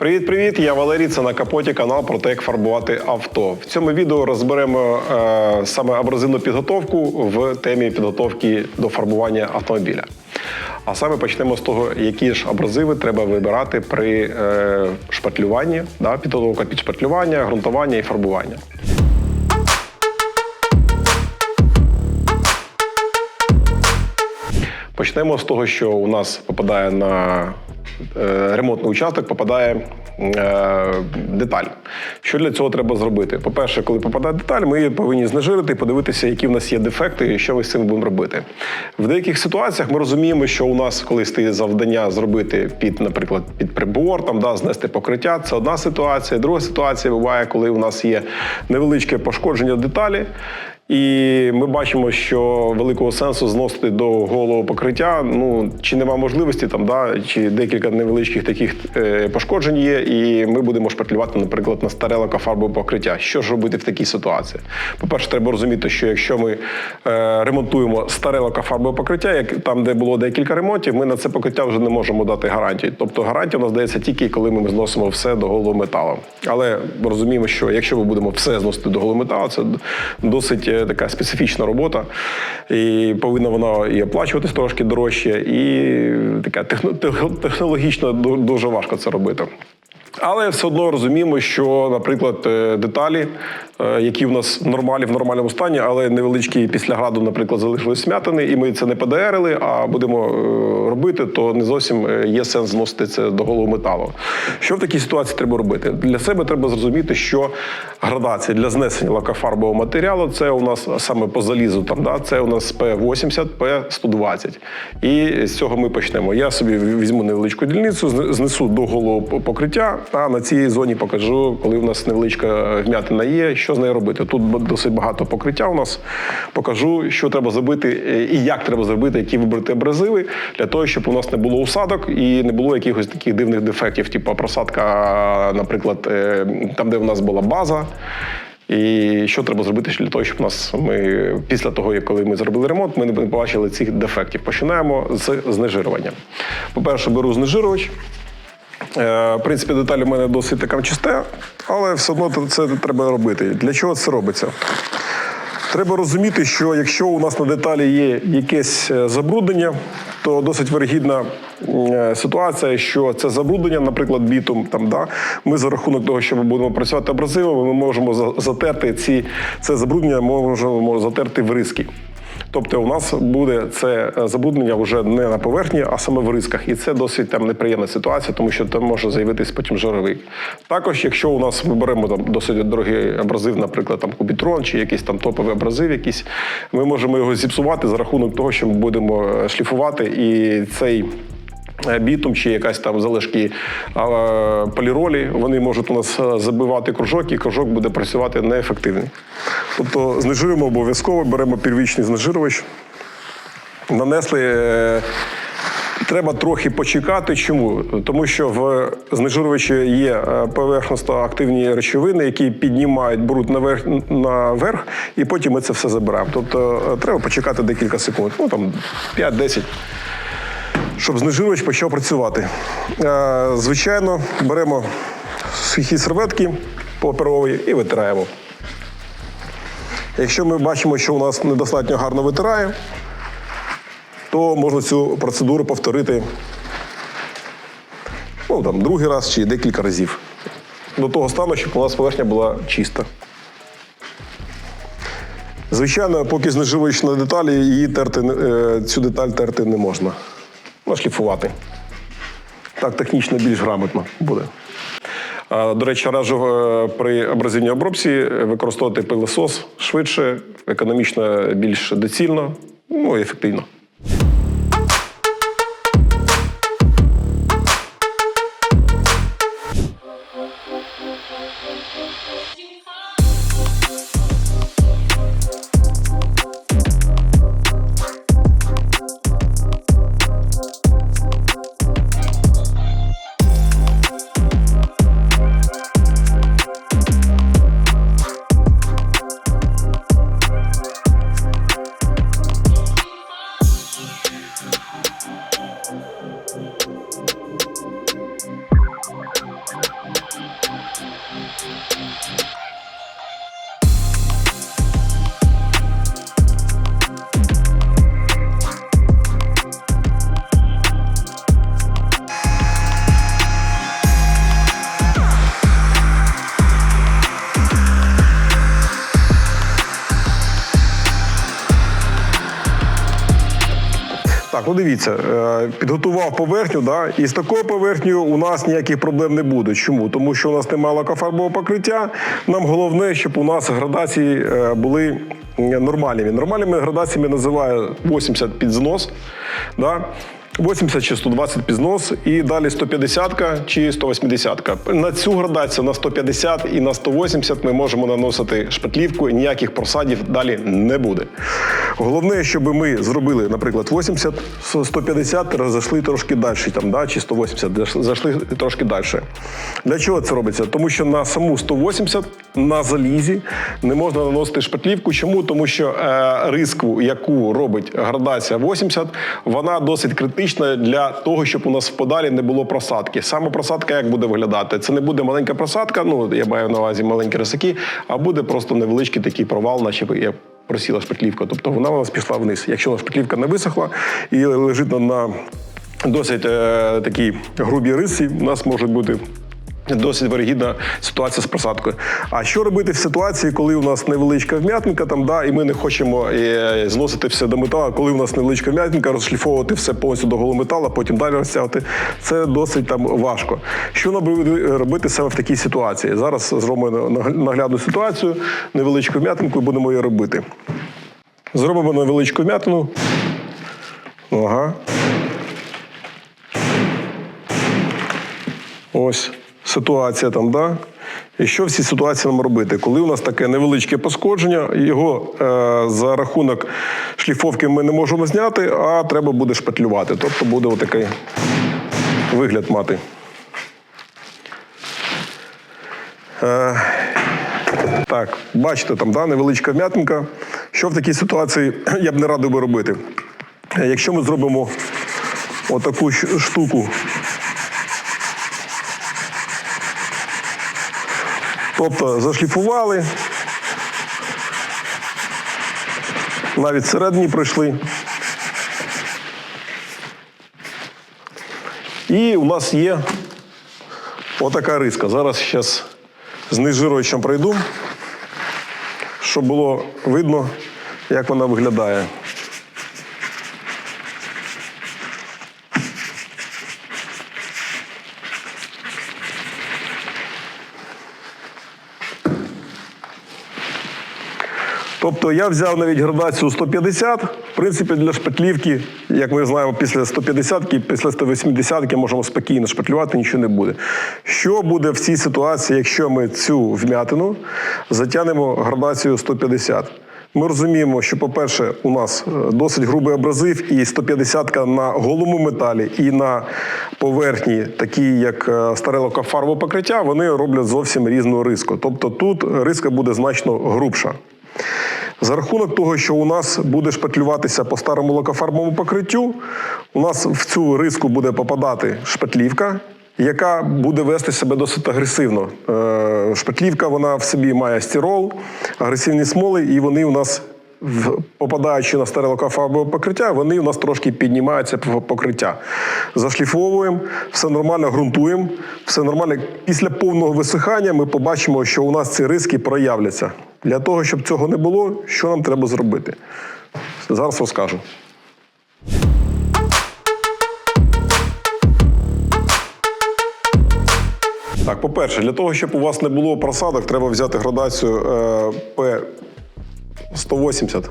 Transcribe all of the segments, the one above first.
Привіт, привіт! Я Валерій. Це на капоті канал про те, як фарбувати авто. В цьому відео розберемо е, саме абразивну підготовку в темі підготовки до фарбування автомобіля. А саме почнемо з того, які ж абразиви треба вибирати при е, шпатлюванні, да, підготовка під шпатлювання, ґрунтування і фарбування. Почнемо з того, що у нас попадає на ремонтний участок, попадає е, деталь. Що для цього треба зробити? По-перше, коли попадає деталь, ми її повинні знежирити і подивитися, які в нас є дефекти і що ми з цим будемо робити. В деяких ситуаціях ми розуміємо, що у нас, коли стоїть завдання зробити під, наприклад, під прибор, там да, знести покриття, це одна ситуація. Друга ситуація буває, коли у нас є невеличке пошкодження деталі. І ми бачимо, що великого сенсу зносити до голого покриття. Ну чи нема можливості там, да, чи декілька невеличких таких е, пошкоджень є, і ми будемо шпатлювати, наприклад, на старе лакофарбове покриття. Що ж робити в такій ситуації? По-перше, треба розуміти, що якщо ми е, ремонтуємо старе лакофарбове покриття, як там, де було декілька ремонтів, ми на це покриття вже не можемо дати гарантії. Тобто гарантія у нас дається тільки коли ми зносимо все до голого металу. Але розуміємо, що якщо ми будемо все зносити до голого металу, це досить така специфічна робота, і повинна вона і оплачуватись трошки дорожче, і така технологічно дуже важко це робити. Але все одно розуміємо, що, наприклад, е, деталі, які в нас нормалі в нормальному стані, але невеличкі після граду, наприклад, залишились смятини, і ми це не ПДРили, а будемо е, робити, то не зовсім е, є сенс зносити це до голого металу. Що в такій ситуації треба робити? Для себе треба зрозуміти, що градація для знесення лакофарбового матеріалу це у нас саме по залізу, там да, це у нас П80, П120. І з цього ми почнемо. Я собі візьму невеличку дільницю, знесу до голого п- покриття, а на цій зоні покажу, коли у нас невеличка вмятина є, що з нею робити. Тут досить багато покриття у нас. Покажу, що треба зробити е, і як треба зробити, які вибрати абразиви, для того, щоб у нас не було усадок і не було якихось таких дивних дефектів, типу просадка, наприклад, е, там, де у нас була база. І що треба зробити для того, щоб нас ми після того, як ми зробили ремонт, ми не побачили цих дефектів. Починаємо з знежирування. По-перше, беру знежирювач. Е, В принципі, деталь у мене досить така чисте, але все одно це треба робити. Для чого це робиться? Треба розуміти, що якщо у нас на деталі є якесь е, забруднення, то досить вирогідна е, ситуація, що це забруднення, наприклад, бітум, там, да, ми за рахунок того, що ми будемо працювати абразивами, ми можемо затерти ці, це забруднення, ми можемо затерти в риски. Тобто у нас буде це е, забруднення вже не на поверхні, а саме в рисках. І це досить там неприємна ситуація, тому що там може з'явитись потім жировик. Також, якщо у нас ми беремо там досить дорогий абразив, наприклад, там кубітрон чи якийсь там топовий абразив, якийсь, ми можемо його зіпсувати за рахунок того, що ми будемо е, шліфувати і цей. Е, Бітум чи якась там залишки поліролі, вони можуть у нас е, забивати кружок, і кружок буде працювати неефективно. Тобто знежируємо обов'язково, беремо первічний знежирювач, нанесли. е, Треба трохи почекати. Чому? Тому що в знежирювачі є поверхностно активні речовини, які піднімають бруд наверх, наверх, і потім ми це все забираємо. Тобто треба почекати декілька секунд, ну там 5-10 щоб знежирювач почав працювати. Е, Звичайно, беремо сухі серветки паперові і витираємо. Якщо ми бачимо, що у нас недостатньо гарно витирає, то можна цю процедуру повторити ну, там, другий раз чи декілька разів. До того стану, щоб у нас поверхня була чиста. Звичайно, поки знеживаєш на деталі, її терти, е, цю деталь терти не можна. Ну, нашліфувати. Так, технічно більш грамотно буде. До речі, раджу е, при абразивній обробці е, використовувати пилосос швидше, економічно більш доцільно, ну і ефективно. Так, ну дивіться, е, підготував поверхню, да, і з такою поверхнею у нас ніяких проблем не буде. Чому? Тому що у нас немає лакофарбового покриття. Нам головне, щоб у нас градації е, були нормальними. Нормальними градаціями називаю 80 під знос. Да? 80 чи 120 під знос, і далі 150 чи 180. На цю градацію на 150 і на 180 ми можемо наносити шпатлівку, ніяких просадів далі не буде. Головне, щоб ми зробили, наприклад, 80, 150, зайшли трошки далі, там, да, чи 180, заш- зайшли трошки далі. Для чого це робиться? Тому що на саму 180 на залізі не можна наносити шпатлівку. Чому? Тому що е, риску, яку робить градація 80, вона досить критична для того, щоб у нас в подалі не було просадки. Саме просадка як буде виглядати? Це не буде маленька просадка, ну я маю на увазі маленькі рисаки, а буде просто невеличкий такий провал, наче я просіла шпиклівка. Тобто вона у нас пішла вниз. Якщо шпиклівка не висохла і лежить на, досить е, такій грубій рисі, у нас може бути. Досить вирогідна ситуація з просадкою. А що робити в ситуації, коли у нас невеличка вм'ятинка, там да, і ми не хочемо е, зносити все до металу, коли у нас невеличка вм'ятинка, розшліфовувати все повністю до голого металу, потім далі розтягувати. Це досить там важко. Що нам робити саме в такій ситуації? Зараз зробимо наглядну ситуацію, невеличку вм'ятинку і будемо її робити. Зробимо невеличку вм'ятину. Ага. Ось ситуація там, да? І що в цій ситуації нам робити? Коли у нас таке невеличке пошкодження, його е, за рахунок шліфовки ми не можемо зняти, а треба буде шпатлювати. Тобто буде отакий вигляд мати. Е, так, бачите, там да, невеличка вм'ятинка. Що в такій ситуації я б не радив би робити? Якщо ми зробимо отаку штуку Тобто зашліфували, навіть всередині пройшли. І у нас є отака риска. Зараз зараз з нежируючим пройду, щоб було видно, як вона виглядає. Тобто я взяв навіть градацію 150. В принципі, для шпатлівки, як ми знаємо, після 150 після 180 можемо спокійно шпатлювати, нічого не буде. Що буде в цій ситуації, якщо ми цю вм'ятину затягнемо градацією 150? Ми розуміємо, що, по-перше, у нас е, досить грубий абразив, і 150 на голому металі, і на поверхні, такі як е, старе лакофарбове покриття, вони роблять зовсім різну риску. Тобто тут риска буде значно грубша. За рахунок того, що у нас буде шпатлюватися по старому лакофарбовому покриттю, у нас в цю риску буде попадати шпатлівка, яка буде вести себе досить агресивно. Е, Шпатлівка вона в собі має стірол, агресивні смоли, і вони у нас, попадаючи на старе лакофарбове покриття, вони у нас трошки піднімаються по покриття. Зашліфовуємо, все нормально ґрунтуємо, все нормально. Після повного висихання ми побачимо, що у нас ці риски проявляться. Для того, щоб цього не було, що нам треба зробити? Зараз розкажу. Так, по-перше, для того, щоб у вас не було просадок, треба взяти градацію е, P180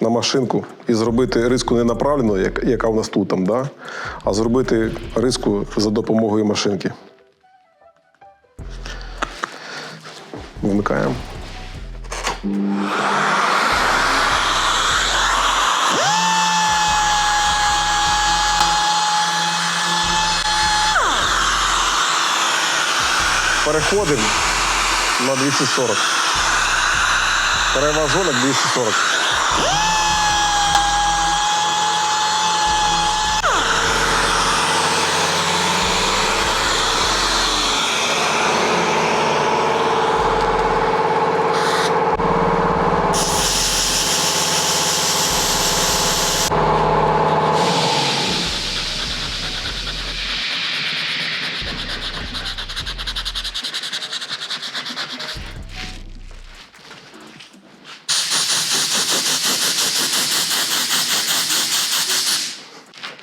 на машинку і зробити риску не направлену, як, яка у нас тут, там, да? а зробити риску за допомогою машинки. Вмикаємо. Переходимо на 240. Переважу на 240.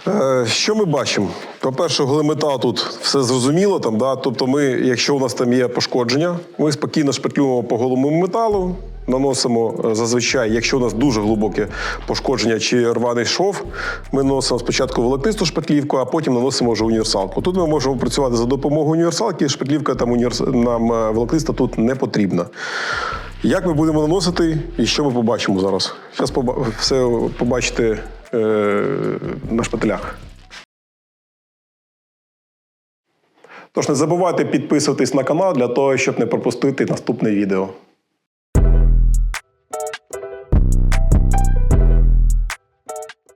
Е, що ми бачимо? По-перше, голометал тут все зрозуміло. Там, да? Тобто, ми, якщо у нас там є пошкодження, ми спокійно шпатлюємо по голому металу, наносимо е, зазвичай, якщо у нас дуже глибоке пошкодження чи рваний шов, ми наносимо спочатку волокнисту шпатлівку, а потім наносимо вже універсалку. Тут ми можемо працювати за допомогою універсалки, шпатлівка там універс... нам е, волокниста тут не потрібна. Як ми будемо наносити і що ми побачимо зараз? Зараз все побачите е... на шпателях. Тож не забувайте підписуватись на канал для того, щоб не пропустити наступне відео.